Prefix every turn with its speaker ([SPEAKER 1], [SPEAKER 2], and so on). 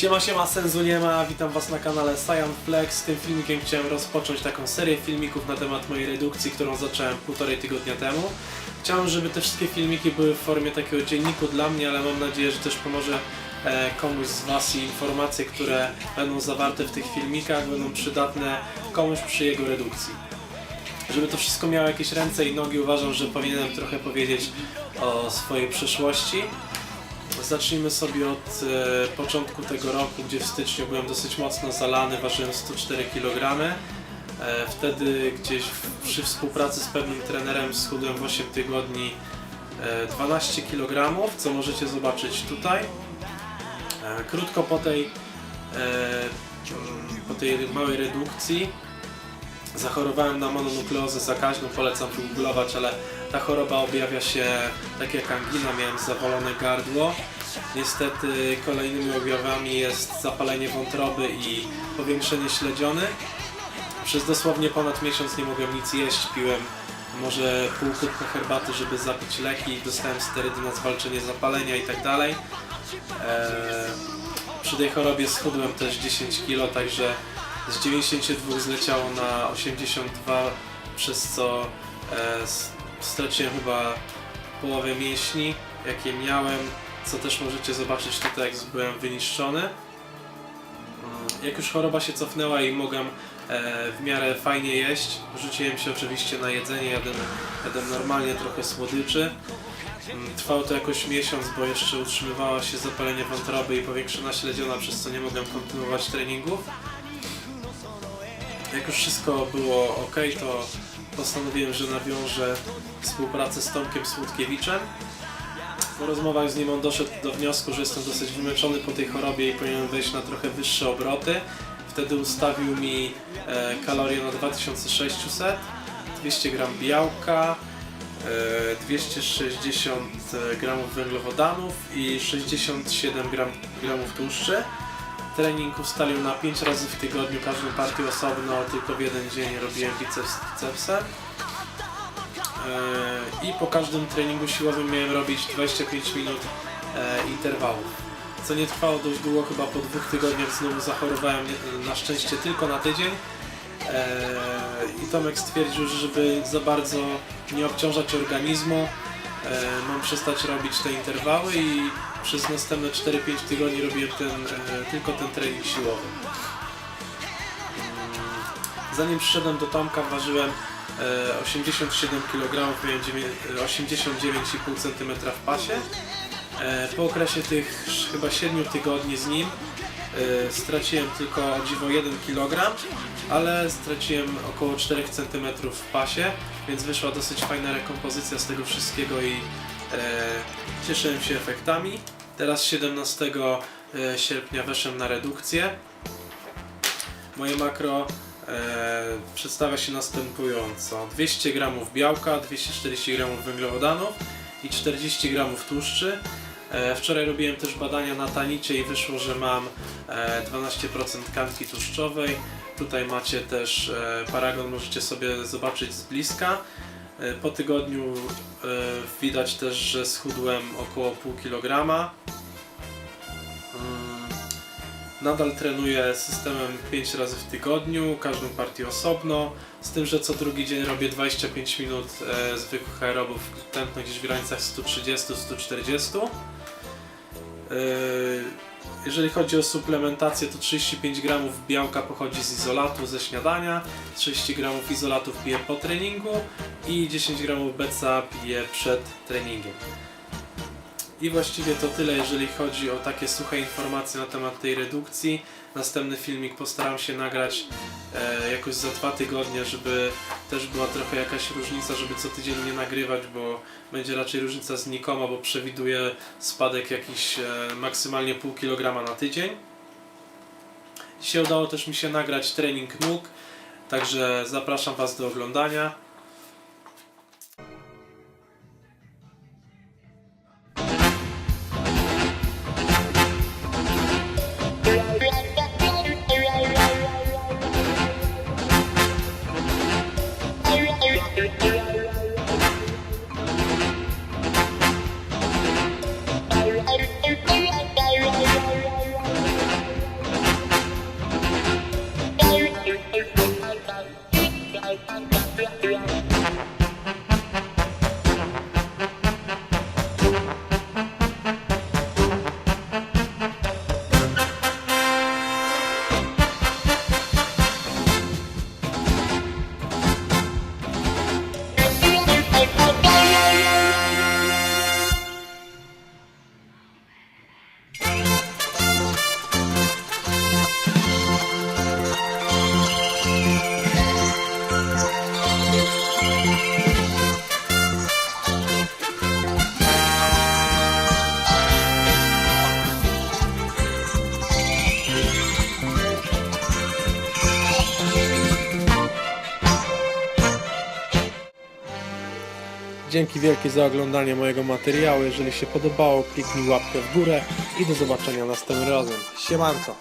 [SPEAKER 1] Siema, siema, sensu nie ma, witam was na kanale Cyan Flex. Tym filmikiem chciałem rozpocząć taką serię filmików na temat mojej redukcji, którą zacząłem półtorej tygodnia temu. Chciałem, żeby te wszystkie filmiki były w formie takiego dzienniku dla mnie, ale mam nadzieję, że też pomoże e, komuś z was i informacje, które będą zawarte w tych filmikach będą przydatne komuś przy jego redukcji. Żeby to wszystko miało jakieś ręce i nogi, uważam, że powinienem trochę powiedzieć o swojej przeszłości. Zacznijmy sobie od e, początku tego roku, gdzie w styczniu byłem dosyć mocno zalany, ważyłem 104 kg. E, wtedy gdzieś w, przy współpracy z pewnym trenerem schudłem w 8 tygodni e, 12 kg, co możecie zobaczyć tutaj. E, krótko po tej, e, po tej małej redukcji zachorowałem na mononukleozę zakaźną, polecam wygooglować, ale ta choroba objawia się tak jak angina, miałem zawalone gardło. Niestety kolejnymi objawami jest zapalenie wątroby i powiększenie śledziony. Przez dosłownie ponad miesiąc nie mogłem nic jeść, piłem może pół kubka herbaty, żeby zapić leki, dostałem sterydy na zwalczenie zapalenia i tak. Eee, przy tej chorobie schudłem też 10 kg, także z 92 zleciało na 82, przez co e, straciłem chyba połowę mięśni, jakie miałem, co też możecie zobaczyć tutaj, jak byłem wyniszczony. Mm, Jak już choroba się cofnęła i mogłem e, w miarę fajnie jeść, rzuciłem się oczywiście na jedzenie, jadłem, jadłem normalnie trochę słodyczy. Mm, Trwało to jakoś miesiąc, bo jeszcze utrzymywała się zapalenie wątroby i powiększona śledziona, przez co nie mogłem kontynuować treningów. Jak już wszystko było ok, to postanowiłem, że nawiążę współpracę z Tomkiem Słodkiewiczem. Po rozmowach z nim on doszedł do wniosku, że jestem dosyć wymęczony po tej chorobie i powinienem wejść na trochę wyższe obroty. Wtedy ustawił mi e, kalorie na 2600, 200 gram białka, e, 260 gramów węglowodanów i 67 gram, gramów tłuszczy. Trening ustalił na 5 razy w tygodniu, każdą partię osobno, tylko w jeden dzień robiłem biceps z tricepsem. Eee, I po każdym treningu siłowym miałem robić 25 minut e, interwałów. Co nie trwało dość długo, chyba po dwóch tygodniach znowu zachorowałem nie- na szczęście tylko na tydzień. I Tomek stwierdził, że żeby za bardzo nie obciążać organizmu, e, mam przestać robić te interwały i przez następne 4-5 tygodni robiłem ten, e, tylko ten trening siłowy. Mm, Zanim przyszedłem do Tomka ważyłem e, 87 kg, miałem dziewię- e, 89,5 cm w pasie. E, Po okresie tych chyba 7 tygodni z nim e, straciłem tylko dziwo 1 kg, ale straciłem około 4 cm w pasie, więc wyszła dosyć fajna rekompozycja z tego wszystkiego i e, cieszyłem się efektami. Teraz 17 e, sierpnia weszłem na redukcję. Moje makro przedstawia się następująco: 200 g białka, 240 g węglowodanów i 40 g tłuszczy. E, wczoraj robiłem też badania na tanicie i wyszło, że mam e, 12% tkanki tłuszczowej. Tutaj macie też e, paragon, możecie sobie zobaczyć z bliska. E, Po tygodniu e, widać też, że schudłem około pół kilograma. Nadal trenuję systemem 5 razy w tygodniu, każdą partię osobno, z tym, że co drugi dzień robię 25 minut e, zwykłych aerobów, tętno gdzieś w granicach 130-140. E, jeżeli chodzi o suplementację, to 35 gramów białka pochodzi z izolatu ze śniadania, 30 gramów izolatu piję po treningu i 10 gramów beca piję przed treningiem. I właściwie to tyle, jeżeli chodzi o takie suche informacje na temat tej redukcji. Następny filmik postaram się nagrać e, jakoś za dwa tygodnie, żeby też była trochę jakaś różnica, żeby co tydzień nie nagrywać, bo będzie raczej różnica znikoma, bo przewiduję spadek jakiś e, maksymalnie pół kilograma na tydzień. Dzisiaj udało też mi się nagrać trening nóg, także zapraszam Was do oglądania. Thank you. Dzięki wielkie za oglądanie mojego materiału. Jeżeli się podobało, kliknij łapkę w górę i do zobaczenia następnym razem. Siemanko!